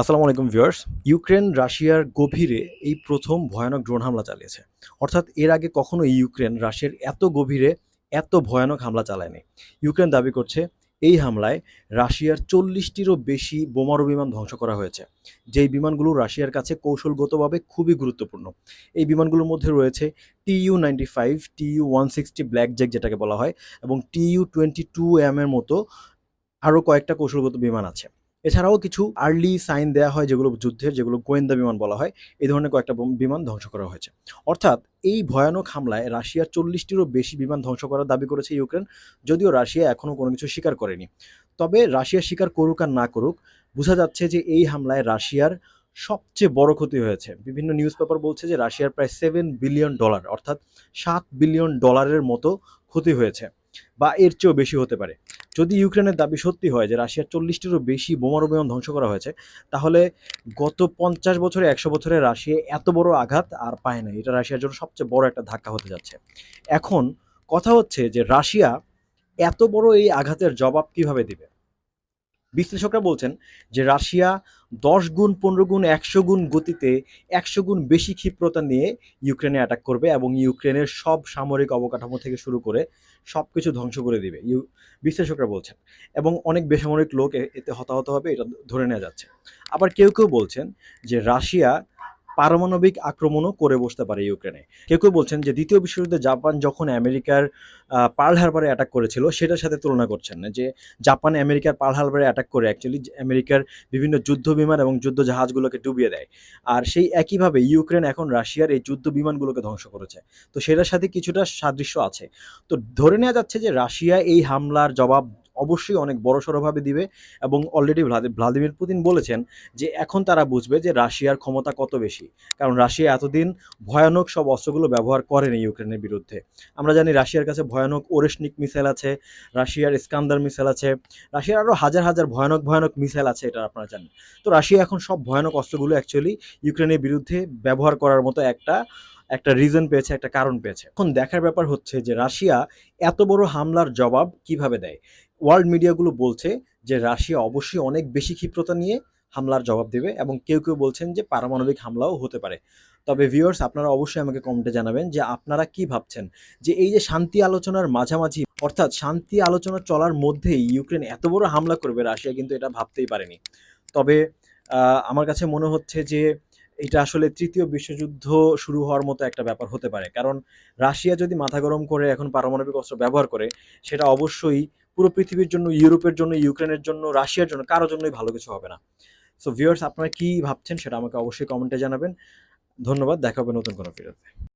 আসসালামু আলাইকুম viewers. Ukraine রাশিয়ার গভীরে এই প্রথম ভয়ানক ড্রোন হামলা চালিয়েছে। অর্থাৎ এর আগে কখনো ইউক্রেন রাশিয়ার এত গভীরে এত ভয়ানক হামলা চালায়নি। ইউক্রেন দাবি করছে, এই হামলায় রাশিয়ার চল্লিশটিরও বেশি বোমারু বিমান ধ্বংস করা হয়েছে। যেই বিমানগুলো রাশিয়ার কাছে কৌশলগতভাবে খুবই গুরুত্বপূর্ণ। এই বিমানগুলোর মধ্যে রয়েছে TU ninety five TU one sixty black jack যেটাকে বলা হয়, এবং টিইউ টোয়েন্টি টু এম এর মতো আরও কয়েকটা কৌশলগত বিমান আছে। এছাড়াও কিছু আর্লি সাইন দেওয়া হয় যেগুলো যুদ্ধের, যেগুলো গোয়েন্দা বিমান বলা হয়, এই ধরনের কয়েকটা বিমান ধ্বংস করা হয়েছে। অর্থাৎ এই ভয়ানক হামলায় রাশিয়ার চল্লিশটিরও বেশি বিমান ধ্বংস করার দাবি করেছে ইউক্রেন, যদিও রাশিয়া এখনও কোনো কিছু স্বীকার করেনি। তবে রাশিয়া স্বীকার করুক আর না করুক, বোঝা যাচ্ছে যে এই হামলায় রাশিয়ার সবচেয়ে বড় ক্ষতি হয়েছে। বিভিন্ন নিউজ পেপার বলছে যে রাশিয়ার প্রায় সেভেন বিলিয়ন ডলার অর্থাৎ সাত বিলিয়ন ডলারের মতো ক্ষতি হয়েছে, বা এর চেয়েও বেশি হতে পারে। যদি ইউক্রেনের দাবি সত্যি হয় যে রাশিয়ার চল্লিশটিরও বেশি বোমারু বিমান ধ্বংস করা হয়েছে, তাহলে গত পঞ্চাশ বছরে, একশো বছরে রাশিয়া এত বড় আঘাত আর পায় না। এটা রাশিয়ার জন্য সবচেয়ে বড় একটা ধাক্কা হতে যাচ্ছে। এখন কথা হচ্ছে যে রাশিয়া এত বড় এই আঘাতের জবাব কীভাবে দিবে? বিশ্লেষকরা বলছেন যে রাশিয়া দশ গুণ, পনেরো গুণ, একশো গুণ গতিতে একশো গুণ বেশি ক্ষিপ্রতা নিয়ে ইউক্রেনে অ্যাটাক করবে এবং ইউক্রেনের সব সামরিক অবকাঠামো থেকে শুরু করে সব কিছু ধ্বংস করে দেবে, ইউ, বিশ্লেষকরা বলছেন। এবং অনেক বেসামরিক লোক এতে হতাহত হবে, এটা ধরে নেওয়া যাচ্ছে। আবার কেউ কেউ বলছেন যে রাশিয়া পারমাণবিক আক্রমণও করে বসতে পারে ইউক্রেনে। কেউ কেউ বলছেন যে দ্বিতীয় বিশ্বযুদ্ধে জাপান যখন আমেরিকার পার্ল হারবারে অ্যাটাক করেছিল, সেটার সাথে তুলনা করছেন যে জাপান আমেরিকার পার্ল হারবারে অ্যাটাক করে অ্যাকচুয়ালি আমেরিকার বিভিন্ন যুদ্ধ বিমান এবং যুদ্ধ জাহাজগুলোকে ডুবিয়ে দেয়। আর সেই একইভাবে ইউক্রেন এখন রাশিয়ার এই যুদ্ধ বিমানগুলোকে ধ্বংস করেছে। তো সেটার সাথে কিছুটা সাদৃশ্য আছে। তো ধরে নেওয়া যাচ্ছে যে রাশিয়া এই হামলার জবাব অবশ্যই অনেক বড়সড়ভাবে দিবে এবং অলরেডি ভ্লাদিমির পুতিন বলেছেন যে এখন তারা বুঝবে যে রাশিয়ার ক্ষমতা কত বেশি। কারণ রাশিয়া এতদিন ভয়ানক সব অস্ত্রগুলো ব্যবহার করেনি ইউক্রেনের বিরুদ্ধে। আমরা জানি রাশিয়ার কাছে ভয়ানক ওরেশনিক মিসাইল আছে, রাশিয়ার স্কান্দার মিসাইল আছে, রাশিয়ার আরও হাজার হাজার ভয়ানক ভয়ানক মিসাইল আছে এটা আপনারা জানেন। তো রাশিয়া এখন সব ভয়ানক অস্ত্রগুলো অ্যাকচুয়ালি ইউক্রেনের বিরুদ্ধে ব্যবহার করার মতো একটা একটা রিজন পেয়েছে, একটা কারণ পেয়েছে। এখন দেখার ব্যাপার হচ্ছে যে রাশিয়া এত বড় হামলার জবাব কীভাবে দেয়? ওয়ার্ল্ড মিডিয়াগুলো বলছে যে রাশিয়া অবশ্যই অনেক বেশি ক্ষিপ্রতা নিয়ে হামলার জবাব দেবে এবং কেউ কেউ বলছেন যে পারমাণবিক হামলাও হতে পারে। তবে ভিউয়ার্স আপনারা অবশ্যই আমাকে কমেন্টে জানাবেন যে আপনারা কি ভাবছেন? যে এই যে শান্তি আলোচনার মাঝামাঝি, অর্থাৎ শান্তি আলোচনা চলার মধ্যেই ইউক্রেন এত বড় হামলা করবে, রাশিয়া কিন্তু এটা ভাবতেই পারেনি। তবে আমার কাছে মনে হচ্ছে যে এটা আসলে তৃতীয় বিশ্বযুদ্ধ শুরু হওয়ার মতো একটা ব্যাপার হতে পারে। কারণ রাশিয়া যদি মাথা গরম করে এখন পারমাণবিক অস্ত্র ব্যবহার করে, সেটা অবশ্যই পুরো পৃথিবীর জন্য, ইউরোপের জন্য, ইউক্রেনের জন্য, রাশিয়ার জন্য, কারোর জন্যই ভালো কিছু হবে না। সো ভিউয়ার্স আপনারা কী ভাবছেন সেটা আমাকে অবশ্যই কমেন্টে জানাবেন। ধন্যবাদ, দেখা হবে নতুন কোনো ভিডিওতে